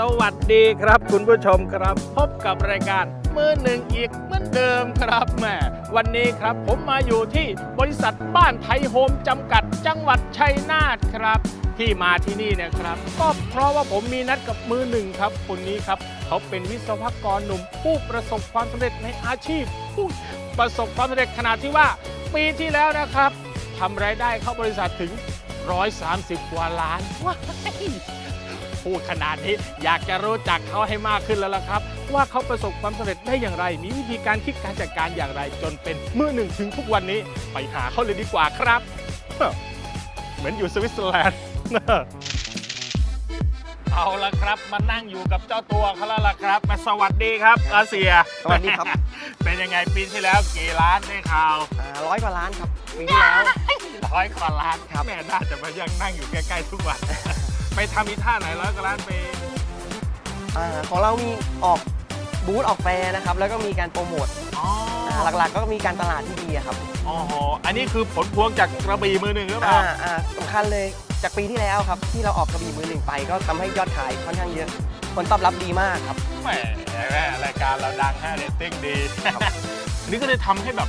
สวัสดีครับคุณผู้ชมครับ พบกับรายการมือหนึ่งอีกเหมือนเดิมครับแหม่วันนี้ครับผมมาอยู่ที่บริษัทบ้านไทยโฮมจำกัดจังหวัดชัยนาทครับที่มาที่นี่เนะครับ ก็เพราะว่าผมมีนัดกับมือหนึ่งครับคนนี้ครับ เขาเป็นวิศวกรหนุ่มผู้ประสบความสำเร็จในอาชีพผู้ประสบความสำเร็จขนาดที่ว่า ปีที่แล้วนะครับทำรายได้เข้าบริษัทถึง 130 กว่าล้านว้า พูดขนาดนี้ อยากจะรู้จักเขาให้มากขึ้นแล้วล่ะครับ ว่าเขาประสบความสำเร็จได้อย่างไร มีวิธีการคิดการจัดการอย่างไร จนเป็นมือหนึ่งถึงทุกวันนี้ไปหาเขาเลยดีกว่าครับ เหมือนอยู่สวิตเซอร์แลนด์ เอาละครับมานั่งอยู่กับเจ้าตัวเขาแล้วล่ะครับ มาสวัสดีครับอาเซียสวัสดีครับ เป็นยังไงปีที่แล้วกี่ล้านได้ข่าวร้อยกว่าล้านครับปีที่แล้วร้อยกว่าล้านครับแม่น่าจะมายังนั่งอยู่ใกล้ๆทุกวัน ไปทำอีท่าไหนร้อยกว่าล้านไปอาของเรามีออกบูธออกแฟร์นะครับ แล้วก็มีการโปรโมทอ๋ออ่าหลักๆ ก็มีการตลาดที่ดีอะครับอ๋อโหอันนี้คือผลพวงจากกระบี่มือหนึ่งหรือเปล่า อ่าอ่าสำคัญเลยจากปีที่แล้วครับ ที่เราออกกระบี่มือหนึ่งไป ก็ทำให้ยอดขายค่อนข้างเยอะ ผลตอบรับดีมากครับ แหมรายการเราดังฮะเรตติ้งดีครับอันนี้ก็เลยทำให้แบบ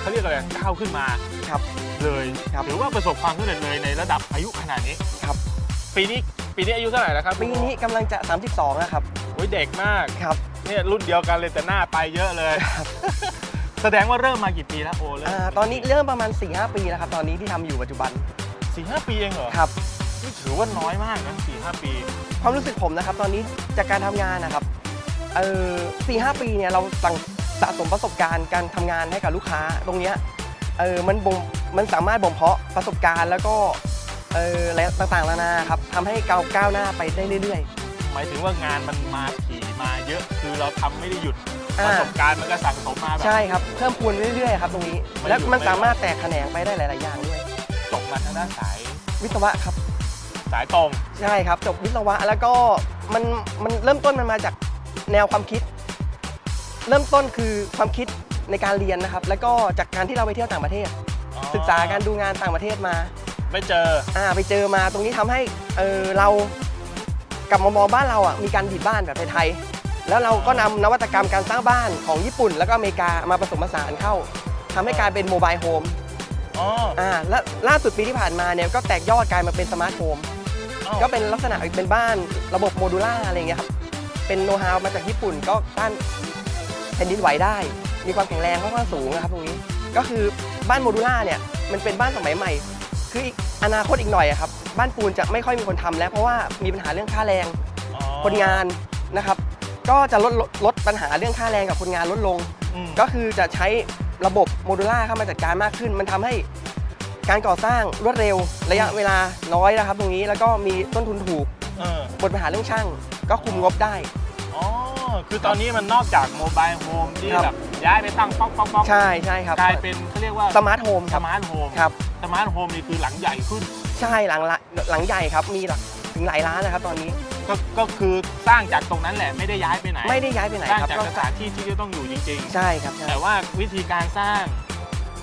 เขาเรียกอะไรก้าวขึ้นมาครับ เลยครับ ถือว่าประสบความสำเร็จเลยในระดับอายุขนาดนี้ครับ ปีนี้ปีนี้อายุเท่าไหร่แล้วครับปีนี้กำลังจะ 32นะครับโอ้ยเด็กมากครับเนี่ยรุ่นเดียวกันเลยแต่หน้าไปเยอะเลย แสดงว่าเริ่มมากี่ปีแล้วโอเริ่มอ่าตอนนี้เริ่มประมาณ 4-5 ปีแล้วครับ ตอนนี้ที่ทำอยู่ปัจจุบันสี่ห้าปีเองเหรอครับนี่ถือว่าน้อยมากนะสี่ห้าปี ความรู้สึกผมนะครับ ตอนนี้จากการทำงานนะครับเออสี่ห้าปีเนี่ยเราสั่งสะสมประสบการณ์การทำงานให้กับลูกค้าตรงเนี้ยเออมันบ่งมันสามารถบ่มเพาะประสบการณ์แล้วก็ เอออะไรต่างๆนานาครับทำให้ก้าวก้าวหน้าไปได้เรื่อยหมายถึงว่างานมันมาถี่มาเยอะคือเราทำไม่ได้หยุดอ่าประสบการณ์มันก็สั่งสมมาแบๆ บ ใช่ครับเพิ่มพูนเรื่อยๆครับตรงนี้ ไม่หยุด แล้วมันไม่สามารถแตกแขนงไปได้หลาย ๆ อย่างด้วย จบมาทางด้านสายวิศวะครับ สายตรง ใช่ครับ จบวิศวะแล้วก็มันมันเริ่มต้นมันมาจากแนวความคิด เริ่มต้นคือความคิดในการเรียนนะครับ แล้วก็จากการที่เราไปเที่ยวต่างประเทศ ศึกษาการดูงานต่างประเทศมา ไม่เจอ อ่าไปเจอมาตรงนี้ทำให้เออเรากลับมามองบ้านเราอะมีการดีดบ้านแบบไทยๆแล้วเราก็นำนวัตกรรมการสร้างบ้านของญี่ปุ่น แล้วก็อเมริกามาผสมผสานเข้าทำให้กลายเป็นโมบายโฮมอ๋ออ่าและล่าสุดปีที่ผ่านมาเนี่ยก็แตกยอดกลายมาเป็นสมาร์ทโฮม อ้าวก็เป็นลักษณะเป็นบ้านระบบโมดูล่าอะไรเงี้ยครับ เป็นโน้ตฮาวมาจากญี่ปุ่นก็ต้านแผ่นดินไหวได้ มีความแข็งแรงค่อนข้างสูงนะครับตรงนี้ ก็คือบ้านโมดูล่าเนี่ยมันเป็นบ้านสมัยใหม่ คืออีกอนาคตอีกหน่อยอะครับบ้านปูนจะไม่ค่อยมีคนทำแล้ว เพราะว่ามีปัญหาเรื่องค่าแรงอ๋อคนงานนะครับ ก็จะลดลดลดปัญหาเรื่องค่าแรงกับคนงานลดลงอืมก็คือจะใช้ระบบโมดูล่าเข้ามาจัดการมากขึ้น มันทำให้การก่อสร้างรวดเร็วระยะเวลาน้อยนะครับ ตรงนี้แล้วก็มีต้นทุนถูกเออบทปัญหาเรื่องช่างก็คุมงบได้อ๋อคือตอนนี้มันนอกจากโมบายโฮมที่ครับแบบ ย้ายไปตั้งป๊อกป๊อกป๊อกใช่ใช่ครับกลายเป็นเขาเรียกว่าสมาร์ทโฮมสครับมาร์ทโฮมครับสมาร์ทโฮมนี่คือหลังใหญ่ขึ้น ใช่หลังละหลังใหญ่ครับมีหลักถึงหลายล้านนะครับ ตอนนี้ก็ก็คือสร้างจากตรงนั้นแหละไม่ได้ย้ายไปไหน ไม่ได้ย้ายไปไหนสร้างครับจากก็สถานที่ที่จะต้องอยู่จริงใช่ครับๆใช่แต่ว่าวิธีการสร้าง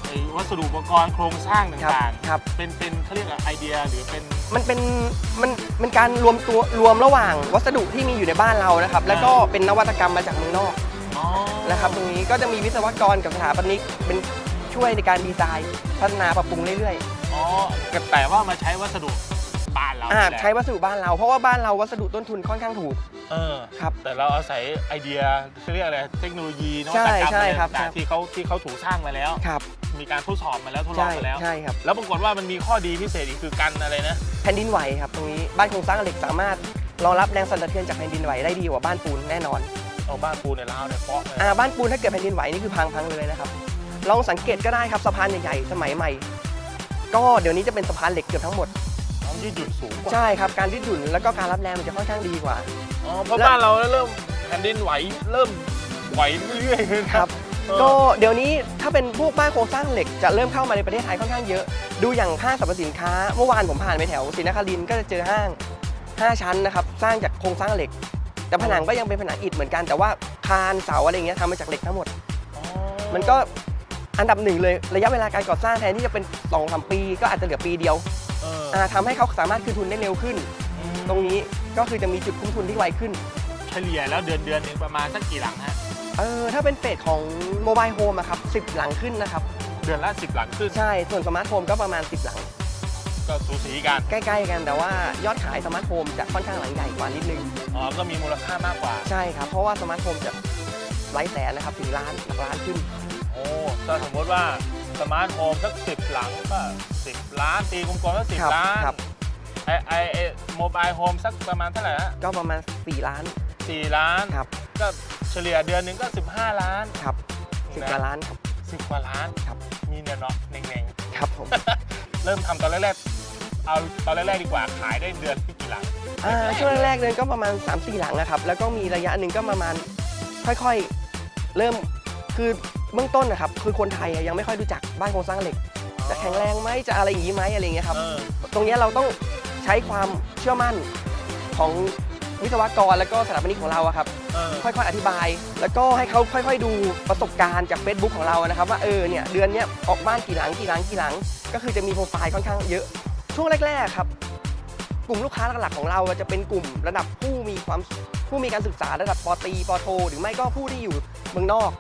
ไอ้วัสดุอุปกรณ์โครงสร้างครับต่างครับๆเป็นเป็นเขาเรียกอะไรไอเดียหรือเป็นมันเป็นมันมันการรวมตัวรวมระหว่างวัสดุที่มีอยู่ในบ้านเรานะครับ แล้วก็เป็นนวัตกรรมมาจากเมืองนอกอ๋อ นะครับตรงนี้ก็จะมีวิศวกรกับสถาปนิกเป็นช่วยในการดีไซน์พัฒนาปรับปรุงเรื่อยอ๋อแต่ว่ามาใช้วัสดุบ้านเราๆอ่านี่แหละใช้วัสดุบ้านเรา เพราะว่าบ้านเราวัสดุต้นทุนค่อนข้างถูก เออครับแต่เราอาศัยไอเดียเขาเรียกอะไรเทคโนโลยีนวัใช่ตกรรมใช่อะไรครับต่างครับ ๆที่เขาที่เขาถูกสร้างมาแล้ว ครับมีการทดสอบมาแล้วทดลอใช่งมาแล้ว ใช่ครับ แล้วปรากฏว่ามันมีข้อดีพิเศษอีกคือกันอะไรนะ แผ่นดินไหวครับตรงนี้บ้านโครงสร้างเหล็กสามารถรองรับแรงสั่นสะเทือนจากแผ่นดินไหวได้ดีกว่าบ้านปูนแน่นอน เอาบ้านปูนในลาวเนี่ยเพาะเลยอ่าบ้านปูนถ้าเกิดแผ่นดินไหวนี่คือพังพังเลยนะครับลองสังเกตก็ได้ครับสะพานใหญ่ๆสมัยใหม่ ก็เดี๋ยวนี้จะเป็นสะพานเหล็กเกือบทั้งหมดต้องยืดหยุ่นสูงกว่าใช่ครับการยืดหยุ่นแล้วก็การรับแรงมันจะค่อนข้างดีกว่า อ๋อเพราะแล้ว บ้านเราเริ่มแผ่นดินไหวเริ่มไหวเรื่อยๆเลยนะครับ เออก็เดี๋ยวนี้ถ้าเป็นพวกบ้านโครงสร้างเหล็กจะเริ่มเข้ามาในประเทศไทยค่อนข้างเยอะ ดูอย่างห้างสรรพสินค้า เมื่อวานผมผ่านไปแถวศรีนครินทร์ก็จะเจอห้าง 5 ชั้นนะครับ สร้างจากโครงสร้างเหล็ก แต่ผนังก็ยังเป็นผนังอิฐเหมือนกันแต่ว่าคานเสาอะไรอย่างเงี้ยทำมาจากเหล็กทั้งหมดอ๋อมันก็อันดับหนึ่งเลยระยะเวลาการก่อสร้างแทนที่จะเป็น2อสปีก็อาจจะเหลือปีเดียวเอออ่าทำให้เขาสามารถคืนทุนได้เร็วขึ้น ตรงนี้ก็คือจะมีจุดคุ้มทุนที่ไวขึ้น เฉลี่ยแล้วเดือนเดือนหนึงประมาณสักกี่หลังฮะเออถ้าเป็นเฟสของโมบายโฮมอะครับ10หลังขึ้นนะครับ เดือนละ10หลังขึ้น ใช่ ส่วนสมาร์ทโฮมก็ประมาณ10หลัง ก็สูสีกันใกล้ๆกันแต่ว่ายอดขายสมาร์ทโฮมจะค่อนข้างหลังใหญ่กว่านิดนึงอ๋อก็มีมูลค่ามากกว่า ใช่ครับ เพราะว่าสมาร์ทโฮมจะหลายแสนนะครับถึงล้านหลักล้านขึ้น โอ้ถ้าสมมติว่าสมาร์ทโฮมสักสิบหลังก็สิบล้านตีกลมๆสักสิบครับล้านครับไอไอไอโมบายโฮมสักประมาณเท่าไหร่ฮะก็ประมาณ 4 ล้านสี่ล้านครับก็เฉลี่ยเดือนหนึ่งก็ 15 ล้านครับสิบกว่าล้านครับสิบกว่าล้านครับมีเนี่ยเนาะเน่งครับผมๆเริ่มทำตอนแรกๆ เอาตอนแรกๆดีกว่าขายได้เดือนที่กี่หลังอ่าช่วงแรกๆเลยก็ประมาณ 3-4 หลังนะครับ แล้วก็มีระยะหนึ่งก็ประมาณค่อยๆ เริ่มคือเบื้องต้นนะครับคือคนไทยอะยังไม่ค่อยรู้จักบ้านโครงสร้างเหล็ก จะแข็งแรงไหมจะอะไรอย่างนี้ไหมอะไรอย่างเงี้ยครับเออตรงเนี้ยเราต้องใช้ความเชื่อมั่นของวิศวกรและก็สถาปนิกของเราอะครับ เออค่อยๆ อธิบาย แล้วก็ให้เขาค่อยๆ ดูประสบการณ์จาก Facebook ของเรานะครับ ว่าเออเนี่ยเดือนเนี้ยออกบ้านกี่หลังกี่หลังกี่หลัง ก็คือจะมีโปรไฟล์ค่อนข้างเยอะ ช่วงแรกๆครับกลุ่มลูกค้าหลักๆของเราจะเป็นกลุ่มระดับผู้มีความผู้มีการศึกษาระดับปตรีปโท หรือไม่ก็ผู้ที่อยู่เมืองนอก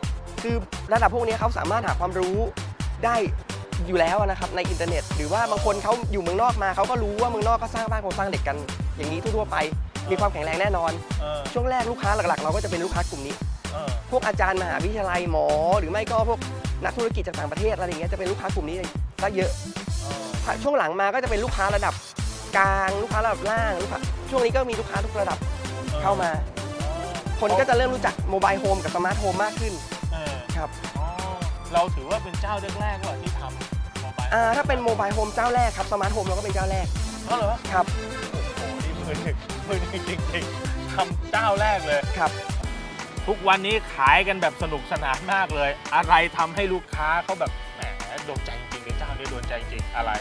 คือระดับพวกนี้เขาสามารถหาความรู้ได้อยู่แล้วนะครับในอินเทอร์เน็ต หรือว่าบางคนเขาอยู่เมืองนอกมาเขาก็รู้ว่าเมืองนอกก็สร้างบ้านโครงสร้างเด็กกัน อย่างนี้ทั่วๆไปมีความแข็งแรงแน่นอนออช่วงแรกลูกค้าหลักๆ เราก็จะเป็นลูกค้ากลุ่มนี้ พวกอาจารย์มหาวิทยาลัยหมอ หรือไม่ก็พวกนักธุรกิจจากต่างประเทศอะไรอย่างเงี้ยจะเป็นลูกค้ากลุ่มนี้ซะเยอะ ช่วงหลังมาก็จะเป็นลูกค้าระดับกลางลูกค้าระดับล่างลูกค้าช่วงนี้ก็มีลูกค้าทุกระดับเข้ามา คนก็จะเริ่มรู้จักโมบายโฮมกับสมาร์ทโฮมมากขึ้นเออครับอ๋อเราถือว่าเป็นเจ้าแรกๆว่าที่ทำโมบายอ่าถ้าเป็นโมบายโฮมเจ้าแรกครับสมาร์ทโฮมเราก็เป็นเจ้าแรกอ๋อเหรอครับโอ้โหนี่มือหนึ่งมือหนึ่งจริงๆทำเจ้าแรกเลย ครับ ทุกวันนี้ขายกันแบบสนุกสนานมากเลย อะไรทำให้ลูกค้าเขาแบบแหมโดนใจจริงๆกับ เจ้านี้โดนใจจริงอะไร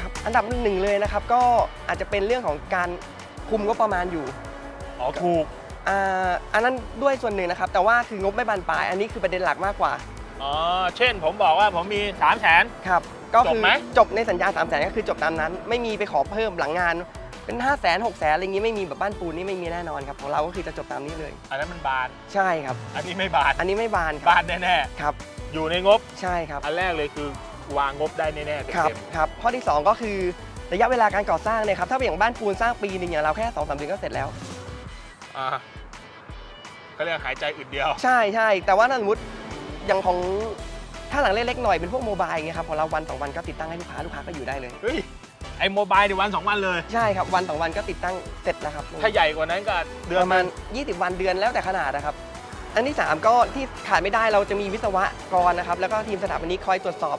ครับอันดับหนึ่งๆเลยนะครับก็อาจจะเป็นเรื่องของการคุมงบประมาณอยู่อ๋อถูกอ่าอันนั้นด้วยส่วนหนึ่งนะครับ แต่ว่าคืองบไม่บานปลาย อันนี้คือประเด็นหลักมากกว่าอ๋อเช่นผมบอกว่าผมมี3 0 0แสนครับก็จบคือไหม จบในสัญญา3 0 0แสนก็คือจบตามนั้น ไม่มีไปขอเพิ่มหลังงานเป็น5 0 0แสน6 0แสนอะไรอย่างงี้ไม่มีแบบบ้านปูนนี่ไม่มีแน่นอนครับของเราก็คือจะจบตามนี้เลย อันนั้นมันบาน ใช่ครับ อันนี้ไม่บาน อันนี้ไม่บานครับบานแน่ครับ ๆ อยู่ในงบ ใช่ครับ อันแรกเลยคือ วางงบได้แน่ๆครับเต็มครับข้อที่ 2 ก็คือระยะเวลาการก่อสร้างเนี่ยครับถ้าเป็นอย่างบ้านปูนสร้างปีหนึ่งอย่างเราแค่2อสเดือนก็เสร็จแล้ว ๆอ่าก็เรียกหายใจอึดเดียว ใช่ใช่แต่ว่าถ้าสมมติอย่างของถ้าหลังเล็กๆหน่อยเป็นพวกโมบายเงี้ยครับของเราวันสองวันก็ติดตั้งให้ลูกค้าลูกค้าก็อยู่ได้เลย เฮ้ย ไอโมบายในวันสองวันเลย ใช่ครับวันสองวันก็ติดตั้งเสร็จแล้วครับ ถ้าใหญ่กว่านั้นก็เดือนประมาณ 20 วันเดือนแล้วแต่ขนาดนะครับ อันที่ 3 ก็ที่ขาดไม่ได้เราจะมีวิศวกรนะครับ แล้วก็ทีมสถาปนิกคอยตรวจสอบ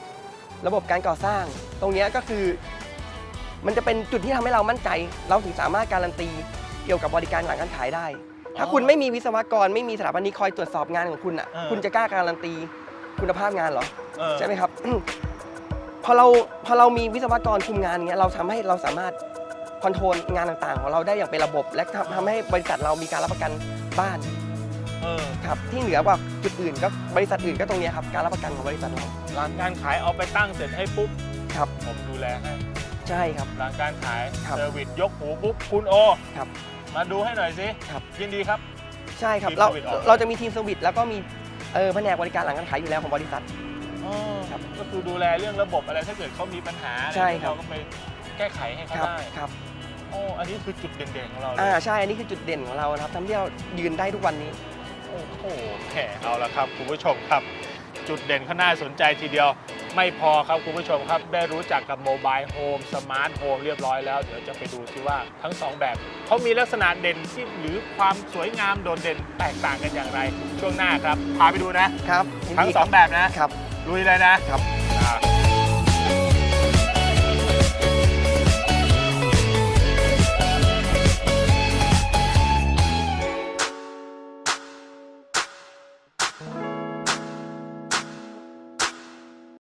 ระบบการก่อสร้าง ตรงเนี้ยก็คือ มันจะเป็นจุดที่ทำให้เรามั่นใจ เราถึงสามารถการันตีเกี่ยวกับบริการหลังการขายได้ ถ้าคุณไม่มีวิศวกรไม่มีสถาปนิกคอยตรวจสอบงานของคุณอะ คุณจะกล้าการันตีคุณภาพงานเหรอเออใช่ไหมครับพอเราพอเรามีวิศวกรคุมงานอย่างเงี้ยเราทำให้เราสามารถคอนโทรลงานต่างๆ ของเราได้อย่างเป็นระบบ และทำทำให้บริษัทเรามีการรับประกันบ้านเออครับที่เหนือกว่าจุดอื่นก็บริษัทอื่นก็ตรงเนี้ยครับการรับประกันของบริษัทเรา หลังการขายเอาไปตั้งเสร็จให้ปุ๊บครับผมดูแลให้ใช่ครับ หลังการขายครับ เซอร์วิสยกหูปุ๊บคุณโอ ครับ มาดูให้หน่อยสิครับ ยินดีครับ ใช่ครับ ทีมเราเซอร์วิสออก เราจะมีทีมเซอร์วิสแล้วก็มีเออแผนกบริการหลังการขายอยู่แล้วของบริษัทอ๋อครับก็คือดูแลเรื่องระบบอะไรถ้าเกิดเขามีปัญหาอะไรใช่ครับ เราก็ไปแก้ไขให้เขาครับได้ครับโอ้อันนี้คือจุดเด่นๆของเราเลอ่ายใช่อันนี้คือจุดเด่นของเรานะครับทำให้เรายืนได้ทุกวันนี้ โอ้โหแหมเอาละครับ คุณผู้ชมครับ จุดเด่นเขาน่าสนใจทีเดียว ไม่พอครับคุณผู้ชมครับ ได้รู้จักกับโมบายโฮมสมาร์ทโฮมเรียบร้อยแล้ว เดี๋ยวจะไปดูซิว่าทั้งสองแบบเขามีลักษณะเด่นที่หรือความสวยงามโดดเด่นแตกต่างกันอย่างไร ช่วงหน้าครับพาไปดูนะครับยินทั้งดีสคอรับงแบบนะครับลุยเลยนะครับ